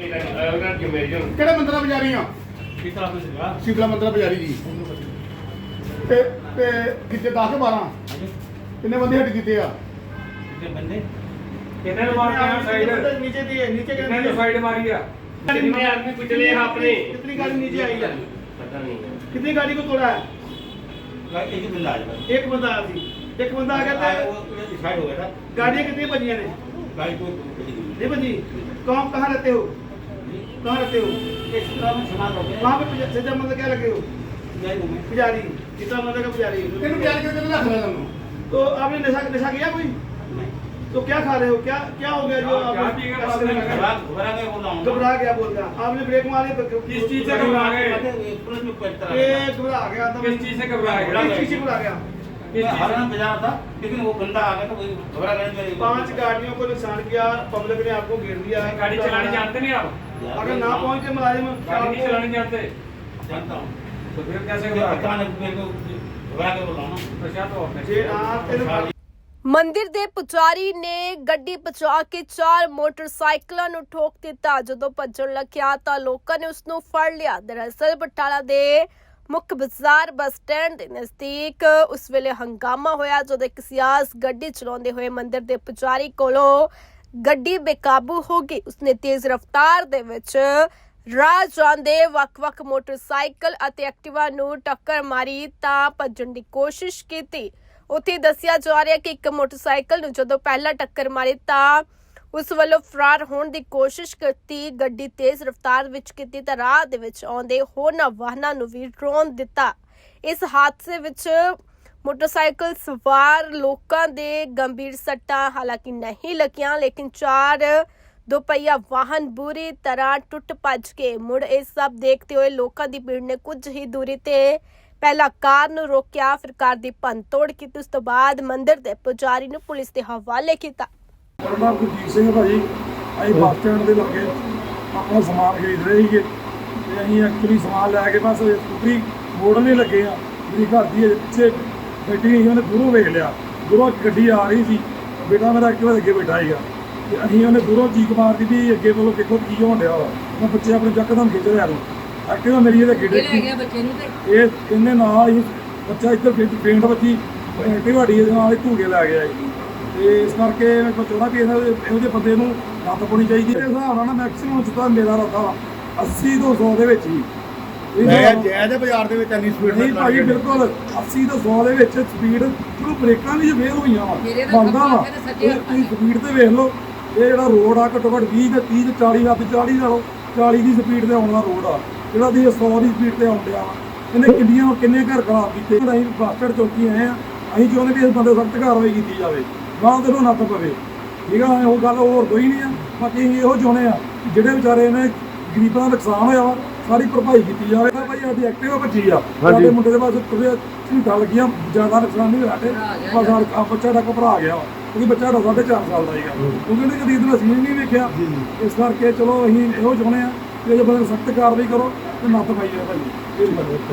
ਉਹਨਾਂ ਜਿੰਮੇਵਾਰੀ ਕਿਹੜੇ ਮੰਦਰਾ ਬਜ਼ਾਰੀ ਆ ਕਿਸ ਤਰ੍ਹਾਂ ਤੋਂ ਸੀਗਾ ਸ਼ੀਤਲਾ ਮੰਦਰਾ ਬਜ਼ਾਰੀ ਜੀ ਤੇ ਤੇ ਕਿੱਥੇ 10 12 ਕਿੰਨੇ ਬੰਦੇ ਹੱਟ ਕੀਤੇ ਆ ਕਿੰਨੇ ਬੰਦੇ ਕਿੰਨੇ ਨੂੰ ਮਾਰ ਕੇ ਸਾਈਡ नीचे दिए नीचे ਕਿੰਨੇ ਨੂੰ ਸਾਈਡ ਮਾਰੀ ਆ ਕਿੰਨੇ ਆਦਮੀ ਪਿਛਲੇ ਆਪਣੇ कितनी गाड़ी नीचे आई है ਪਤਾ ਨਹੀਂ कितनी गाड़ी को तोड़ा है ਲਾਈਕ ਇੱਕ ਬੰਦਾ ਆ ਜਾਵੇ एक बंदा आया थी एक बंदा आ गया था ਉਹ ਸਾਈਡ ਹੋ ਗਿਆ था गाड़ियाँ कितनी बजी ने गाड़ी को नहीं बजी कहाँ कहाँ रहते हो कहाँ रहते हो? वहाँ पे क्या लगे हो? पुजारी। सीता मंदिर का पुजारी। तो आपने नशा नशा किया कोई? तो क्या खा रहे हो? क्या क्या हो गया जो घबरा गया बोल रहा आपने ब्रेक मारे तो किस चीज़ से घबरा गए? लेकिन वो बंदा आ गया घबरा गया पाँच गाड़ियों को नुकसान किया पब्लिक ने आपको घेर दिया गाड़ी चलाने जानते नहीं आप? अगर ना पहुंचे मुलाजिम गाड़ी नहीं चलानी जानते जानता हूं तो फिर कैसे मुझे घबरा पता गए? नहीं मेरे को घबरा के बोल रहा हूं ना नशा तो आपने जे आप तेरे ਮੰਦਿਰ ਦੇ ਪੁਜਾਰੀ ਨੇ ਗੱਡੀ ਪਛਾ ਕੇ ਚਾਰ ਮੋਟਰਸਾਈਕਲਾਂ ਨੂੰ ਠੋਕ ਦਿੱਤਾ ਜਦੋਂ ਭੱਜਣ ਲੱਗਿਆ ਤਾਂ ਲੋਕਾਂ ਨੇ ਉਸ ਨੂੰ ਫੜ ਲਿਆ ਦਰਅਸਲ ਬਟਾਲਾ ਦੇ ਮੁੱਖ ਬਾਜ਼ਾਰ ਬੱਸ ਸਟੈਂਡ ਦੇ ਨਜ਼ਦੀਕ ਉਸ ਵੇਲੇ ਹੰਗਾਮਾ ਹੋਇਆ ਜਦੋਂ ਇੱਕ ਸਿਆਸ ਗੱਡੀ ਚਲਾਉਂਦੇ ਹੋਏ ਮੰਦਿਰ ਦੇ ਪੁਜਾਰੀ ਕੋਲੋਂ ਗੱਡੀ ਬੇਕਾਬੂ ਹੋ ਗਈ। ਉਸਨੇ ਤੇਜ਼ ਰਫ਼ਤਾਰ ਦੇ ਵਿੱਚ ਰਾਹ ਜਾਂਦੇ ਵੱਖ-ਵੱਖ ਮੋਟਰਸਾਈਕਲ ਅਤੇ ਐਕਟਿਵਾ ਨੂੰ ਟੱਕਰ ਮਾਰੀ ਤਾਂ ਭੱਜਣ ਦੀ ਕੋਸ਼ਿਸ਼ ਕੀਤੀ। ਉੱਥੇ ਦੱਸਿਆ ਜਾ ਰਿਹਾ ਕਿ ਇੱਕ ਮੋਟਰਸਾਈਕਲ ਨੂੰ ਜਦੋਂ ਪਹਿਲਾਂ ਟੱਕਰ ਮਾਰੀ ਤਾਂ ਉਸ ਵੱਲੋਂ ਫਰਾਰ ਹੋਣ ਦੀ ਕੋਸ਼ਿਸ਼ ਕੀਤੀ। ਗੱਡੀ ਤੇਜ਼ ਰਫ਼ਤਾਰ ਵਿੱਚ ਕੀਤੀ ਤਾਂ ਰਾਹ ਦੇ ਵਿੱਚ ਆਉਂਦੇ ਹੋਰਨਾਂ ਵਾਹਨਾਂ ਨੂੰ ਵੀ ਰੋਣ ਦਿੱਤਾ। ਇਸ ਹਾਦਸੇ ਵਿੱਚ ਮੋਟਰਸਾਈਕਲ ਸਵਾਰ ਲੋਕਾਂ ਦੇ ਗੰਭੀਰ ਸੱਟਾਂ ਹਾਲਾਂਕਿ ਨਹੀਂ ਲੱਗੀਆਂ, ਲੇਕਿਨ ਚਾਰ ਦੁਪਹੀਆ ਵਾਹਨ ਬੁਰੀ ਤਰ੍ਹਾਂ ਟੁੱਟ ਭੱਜ ਕੇ ਮੁੜ ਇਹ ਸਭ ਦੇਖਦੇ ਹੋਏ ਲੋਕਾਂ ਦੀ ਭੀੜ ਨੇ ਕੁਝ ਹੀ ਦੂਰੀ ਤੇ ਪਹਿਲਾਂ ਕਾਰ ਨੂੰ ਰੋਕਿਆ, ਫਿਰ ਕਾਰ ਦੀ ਭੰਨਤੋੜ ਕੀਤੀ, ਉਸ ਤੋਂ ਬਾਅਦ ਮੰਦਿਰ ਦੇ ਪੁਜਾਰੀ ਨੂੰ ਪੁਲਿਸ ਦੇ ਹਵਾਲੇ ਕੀਤਾ। ਮੇਰਾ ਗੁਰਜੀਤ ਸਿੰਘ ਭਾਜੀ, ਅਸੀਂ ਬੱਸ ਸਟੈਂਡ ਦੇ ਲੱਗੇ, ਆਪਣਾ ਸਮਾਨ ਖਰੀਦ ਰਹੇ ਸੀਗੇ ਤੇ ਅਸੀਂ ਐਕਚੁਅਲੀ ਸਮਾਨ ਲੈ ਕੇ ਬਸ ਸਕੂਟਰੀ ਮੋੜਨ ਹੀ ਲੱਗੇ ਆ। ਮੇਰੀ ਘਰ ਦੀ ਪਿੱਛੇ ਬੈਠੀ ਸੀ ਉਹਨੇ ਦੂਰੋਂ ਵੇਖ ਲਿਆ। ਦੂਰੋਂ ਇੱਕ ਗੱਡੀ ਆ ਰਹੀ ਸੀ। ਬੇਟਾ ਮੇਰਾ ਐਕਟਿਵਾ ਦੇ ਅੱਗੇ ਬੈਠਾ ਸੀਗਾ। ਤੇ ਅਸੀਂ ਉਹਨੇ ਦੂਰੋਂ ਚੀਕ ਮਾਰਦੀ ਵੀ ਅੱਗੇ ਵੱਲੋਂ ਦੇਖੋ ਕੀ ਹੋਣ ਡਿਆ ਵਾ। ਮੈਂ ਬੱਚੇ ਆਪਣੇ ਜੱਕਦਮ ਖਿੱਚ ਰਿਹਾ ਨੂੰ ਐਕਟਿਵਾ ਮੇਰੀ ਇਹਦੇ ਬੱਚੇ ਨੂੰ ਤੇ। ਇਹ ਇਹਨੇ ਨਾਲ ਹੀ ਬੱਚਾ ਇੱਧਰ ਪੇਂਟ ਪੇਂਟ ਵੱਜੀ ਢਿਵਾੜੀ ਦੇ ਨਾਲ ਹੀ ਧੂਗੇ ਲੈ ਗਿਆ ਜੀ। ਤੇ ਇਸ ਕਰਕੇ ਮੈਂ ਚਾਹੁੰਦਾ ਵੀ ਇਹੋ ਜਿਹੇ ਬੰਦੇ ਨੂੰ ਨੱਥ ਪਾਉਣੀ ਚਾਹੀਦੀ ਹੈ। ਹਿਸਾਬ ਨਾਲ ਨਾ ਮੈਕਸਿਮਮ ਜਿੱਦਾਂ ਮੇਰਾ ਰੱਖਾ 80 ਤੋਂ 100 ਦੇ ਵਿੱਚ ਹੀ। ਮੈਂ ਜਾਇਜ਼ ਬਾਜ਼ਾਰ ਦੇ ਵਿੱਚ ਇੰਨੀ ਸਪੀਡ ਨਹੀਂ ਭਾਈ ਬਿਲਕੁਲ 80 ਤੋਂ 100 ਦੇ ਵਿੱਚ ਸਪੀਡ ਚਲੋ ਬ੍ਰੇਕਾਂ ਵੀ ਫੇਲ ਹੋਈਆਂ ਵਾ। ਮੇਰੇ ਤਾਂ ਬੰਦਾ ਵਾ। ਖੱਬੇ ਤੇ ਸੱਜੇ ਇਹ ਤੁਸੀਂ ਸਪੀਡ ਤੇ ਵੇਖ ਲਓ ਇਹ ਜਿਹੜਾ ਰੋਡ ਆ ਘੱਟੋ ਘੱਟ 20 ਤੇ 30 ਤੇ 40 ਵੱਧ 40 ਨਾਲੋਂ 40 ਦੀ ਸਪੀਡ ਤੇ ਆਉਣ ਦਾ ਰੋਡ ਆ। ਜਿਹੜਾ ਤੁਸੀਂ 100 ਦੀ ਸਪੀਡ ਤੇ ਆਉਂਦਿਆ ਵਾ। ਇਹਨੇ ਕਿੰਨੀਆਂ ਕਿੰਨੇ ਘਰ ਖਰਾਬ ਕੀਤੇ। ਅਸੀਂ ਬਾਸਟਰ ਚੌਕੀ ਆਏ ਆ। ਅਸੀਂ ਚਾਹੁੰਦੇ ਵੀ ਇਸ ਬੰਦੇ ਸਖਤ ਕਾਰਵਾਈ ਕੀਤੀ ਜਾਵੇ। ਬਾਅਦ ਦੇ ਨੂੰ ਨੱਥ ਪਵੇ। ਠੀਕ ਆ ਉਹ ਗੱਲ ਹੋਰ ਕੋਈ ਨਹੀਂ ਆ। ਬਾਕੀ ਇਹੋ ਚਾਹੁੰਦੇ ਆ ਜਿਹੜੇ ਵਿਚਾਰੇ ਨੇ ਗਰੀਬਾਂ ਦਾ ਨੁਕਸਾਨ ਹੋਇਆ ਵਾ ਸਾਰੀ ਭਰਪਾਈ ਕੀਤੀ ਜਾਵੇ ਤਾਂ ਭਾਈ ਸਾਡੀ ਐਕਟਿਵਾ ਭੱਜੀ ਆ। ਸਾਡੇ ਮੁੰਡੇ ਦੇ ਪਾਸ ਤੁਰੇ ਝੂਟਾ ਲੱਗੀਆਂ ਜ਼ਿਆਦਾ ਨੁਕਸਾਨ ਨਹੀਂ ਤੇ ਬਸ ਆ ਬੱਚਾ ਦਾ ਘਬਰਾ ਗਿਆ ਵਾ। ਕਿਉਂਕਿ ਬੱਚਾ ਦਾ ਸਾਢੇ ਚਾਰ ਸਾਲ ਦਾ ਸੀਗਾ। ਕਿਉਂਕਿ ਉਹਨੇ ਕਦੀ ਇਦਾਂ ਅਸੀਂ ਨਹੀਂ ਵੇਖਿਆ। ਇਸ ਕਰਕੇ ਚਲੋ ਅਸੀਂ ਇਹੋ ਚਾਹੁੰਦੇ ਆ ਕਿ ਜੇ ਬੰਦੇ ਸਖਤ ਕਾਰਵਾਈ ਕਰੋ ਤੇ ਨੱਥ ਪਾਈ ਜਾਵੇ ਭਾਈ।